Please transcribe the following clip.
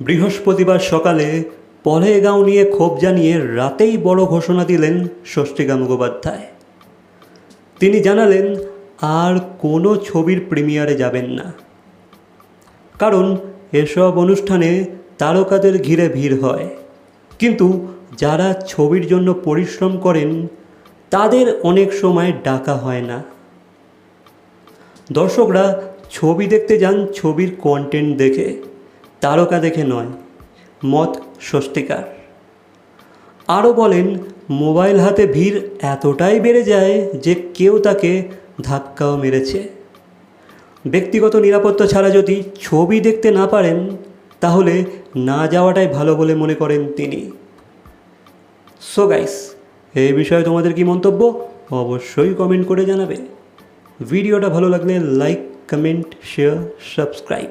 বৃহস্পতিবার সকালে পলেগাঁও নিয়ে ক্ষোভ জানিয়ে রাতেই বড় ঘোষণা দিলেন ষষ্ঠীকা মুখোপাধ্যায়। তিনি জানালেন, আর কোনো ছবির প্রিমিয়ারে যাবেন না। কারণ এসব অনুষ্ঠানে তারকাদের ঘিরে ভিড় হয়। কিন্তু যারা ছবির জন্য পরিশ্রম করেন, তাদের অনেক সময় ডাকা হয় না। দর্শকরা ছবি দেখতে যান, ছবির কন্টেন্ট দেখে। তারকা দেখে নয়, মত স্বস্তিকার। আরও বলেন, মোবাইল হাতে ভিড় এতটাই বেড়ে যায় যে কেউ তাকে ধাক্কাও মেরেছে। ব্যক্তিগত নিরাপত্তা ছাড়া যদি ছবি দেখতে না পারেন, তাহলে না যাওয়াটাই ভালো বলে মনে করেন তিনি। সো গাইস এই বিষয়ে তোমাদের কি মন্তব্য? অবশ্যই কমেন্ট করে জানাবে। ভিডিওটা ভালো লাগলে লাইক কমেন্ট শেয়ার সাবস্ক্রাইব